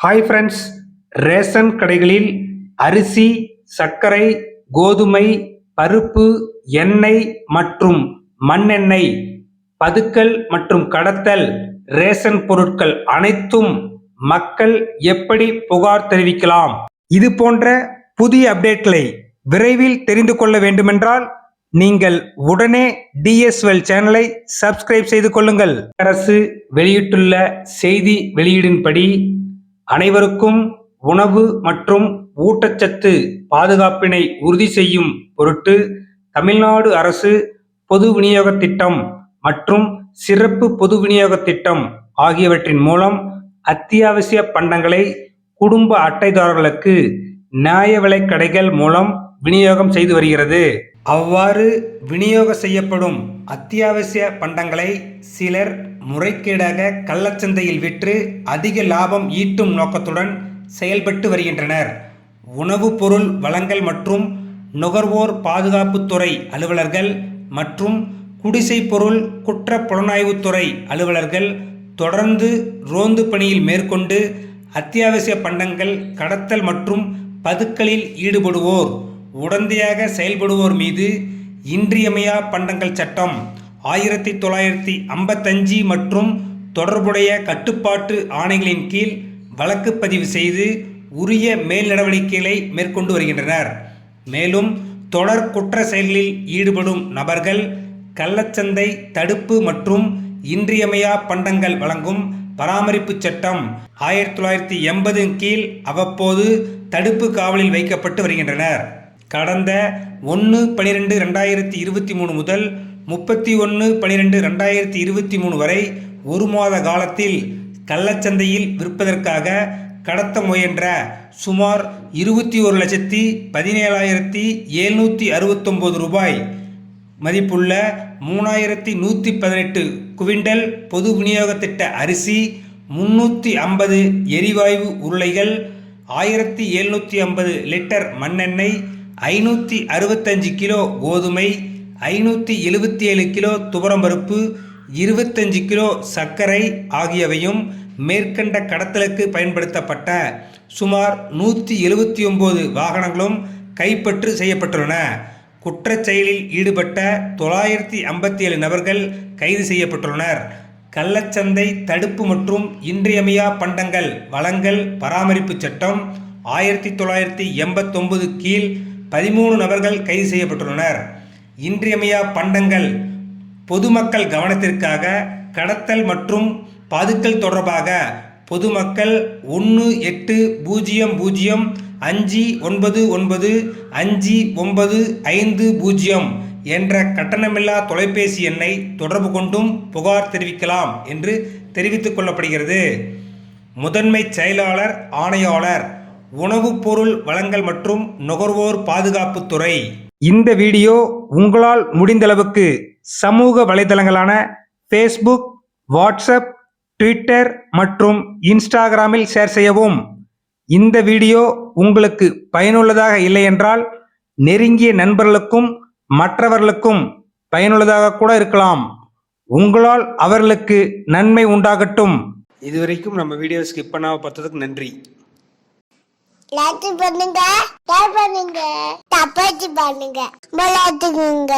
Hi friends ration கடைகளில் அரிசி சர்க்கரை கோதுமை பருப்பு எண்ணெய் மற்றும் மண்ணெண்ணெய் பதுக்கல் மற்றும் கடத்தல் ரேஷன் பொருட்கள் அனைத்தும் மக்கள் எப்படி புகார் தெரிவிக்கலாம்? இது போன்ற புதிய அப்டேட்களை விரைவில் தெரிந்து கொள்ள வேண்டுமென்றால் நீங்கள் உடனே டிஎஸ்எல் சேனலை சப்ஸ்கிரைப் செய்து கொள்ளுங்கள். அரசு வெளியிட்டுள்ள செய்தி வெளியீடின்படி அனைவருக்கும் உணவு மற்றும் ஊட்டச்சத்து பாதுகாப்பினை உறுதி செய்யும் பொருட்டு தமிழ்நாடு அரசு பொது விநியோக திட்டம் மற்றும் சிறப்பு பொது விநியோக திட்டம் ஆகியவற்றின் மூலம் அத்தியாவசிய பண்டங்களை குடும்ப அட்டைதாரர்களுக்கு நியாய விலைக் கடைகள் மூலம் விநியோகம் செய்து வருகிறது. அவ்வாறு விநியோக செய்யப்படும் அத்தியாவசிய பண்டங்களை சிலர் முறைகேடாக கள்ளச்சந்தையில் விற்று அதிக லாபம் ஈட்டும் நோக்கத்துடன் செயல்பட்டு வருகின்றனர். உணவுப் பொருள் வழங்கல் மற்றும் நுகர்வோர் பாதுகாப்புத்துறை அலுவலர்கள் மற்றும் குடிசை பொருள் குற்ற புலனாய்வுத்துறை அலுவலர்கள் தொடர்ந்து ரோந்து பணியில் மேற்கொண்டு அத்தியாவசிய பண்டங்கள் கடத்தல் மற்றும் பதுக்கலில் ஈடுபடுவோர். உடந்தையாக செயல்படுவோர் மீது இன்றியமையா பண்டங்கள் சட்டம் ஆயிரத்தி தொள்ளாயிரத்தி ஐம்பத்தஞ்சு மற்றும் தொடர்புடைய கட்டுப்பாட்டு ஆணைகளின் கீழ் வழக்கு பதிவு செய்து உரிய மேல் நடவடிக்கைகளை மேற்கொண்டு வருகின்றனர். மேலும் தொடர் குற்ற செயல்களில் ஈடுபடும் நபர்கள் கள்ளச்சந்தை தடுப்பு மற்றும் இன்றியமையா பண்டங்கள் வழங்கும் பராமரிப்பு சட்டம் ஆயிரத்தி தொள்ளாயிரத்தி எண்பதின் கீழ் அவ்வப்போது தடுப்பு காவலில் வைக்கப்பட்டு வருகின்றனர். கடந்த ஒன்று பனிரெண்டு ரெண்டாயிரத்தி இருபத்தி மூணு முதல் முப்பத்தி ஒன்று பனிரெண்டு ரெண்டாயிரத்தி இருபத்தி மூணு வரை ஒரு மாத காலத்தில் கள்ளச்சந்தையில் விற்பதற்காக கடத்த முயன்ற சுமார் இருபத்தி ஒரு லட்சத்தி பதினேழாயிரத்தி எழுநூற்றி அறுபத்தொம்போது ரூபாய். மதிப்புள்ள மூணாயிரத்தி நூற்றி பதினெட்டு குவிண்டல் பொது விநியோக திட்ட அரிசி முன்னூற்றி ஐம்பது எரிவாயு உருளைகள் ஆயிரத்தி எழுநூற்றி ஐம்பது லிட்டர் மண்ணெண்ணெய் ஐநூற்றி அறுபத்தஞ்சு கிலோ கோதுமை ஐநூற்றி எழுபத்தி ஏழு கிலோ துவரம்பருப்பு இருபத்தஞ்சு கிலோ சர்க்கரை ஆகியவையும் மேற்கண்ட கடத்தலுக்கு பயன்படுத்தப்பட்ட சுமார் நூற்றி எழுபத்தி ஒம்பது வாகனங்களும் கைப்பற்று செய்யப்பட்டுள்ளன. குற்றச் செயலில் ஈடுபட்ட தொள்ளாயிரத்தி ஐம்பத்தி ஏழு நபர்கள் கைது செய்யப்பட்டுள்ளனர். கள்ளச்சந்தை தடுப்பு மற்றும் இன்றியமையா பண்டங்கள் வளங்கள் பராமரிப்பு சட்டம் ஆயிரத்தி தொள்ளாயிரத்தி எண்பத்தொம்பது கீழ் பதிமூணு நபர்கள் கைது செய்யப்பட்டுள்ளனர். இன்றியமையா பண்டங்கள் பொதுமக்கள் கவனத்திற்காக கடத்தல் மற்றும் பதுக்கல் தொடர்பாக பொதுமக்கள் ஒன்று எட்டு பூஜ்ஜியம் பூஜ்ஜியம் அஞ்சு ஒன்பது ஒன்பது அஞ்சு ஒன்பது ஐந்து பூஜ்ஜியம் என்ற கட்டணமில்லா தொலைபேசி எண்ணை தொடர்பு கொண்டும் புகார் தெரிவிக்கலாம் என்று தெரிவித்துக் கொள்ளப்படுகிறது. முதன்மை செயலாளர் ஆணையாளர் உணவுப் பொருள் வழங்கல் மற்றும் நுகர்வோர் பாதுகாப்புத்துறை இந்த வீடியோ உங்களால் முடிந்தளவுக்கு சமூக வலைதளங்களான ஃபேஸ்புக் வாட்ஸ்அப் ட்விட்டர் மற்றும் இன்ஸ்டாகிராமில் ஷேர் செய்யவும். இந்த வீடியோ உங்களுக்கு பயனுள்ளதாக இல்லை என்றால் நெருங்கிய நண்பர்களுக்கும் மற்றவர்களுக்கும் பயனுள்ளதாக கூட இருக்கலாம். உங்களால் அவர்களுக்கு நன்மை உண்டாகட்டும். இதுவரைக்கும் நம்ம வீடியோ ஸ்கிப் பண்ணாமல் பார்த்ததுக்கு நன்றி. லைக் பண்ணுங்க. ஷேர் பண்ணுங்க? தப்பாச்சு பண்ணுங்க. விளையாட்டுக்குங்க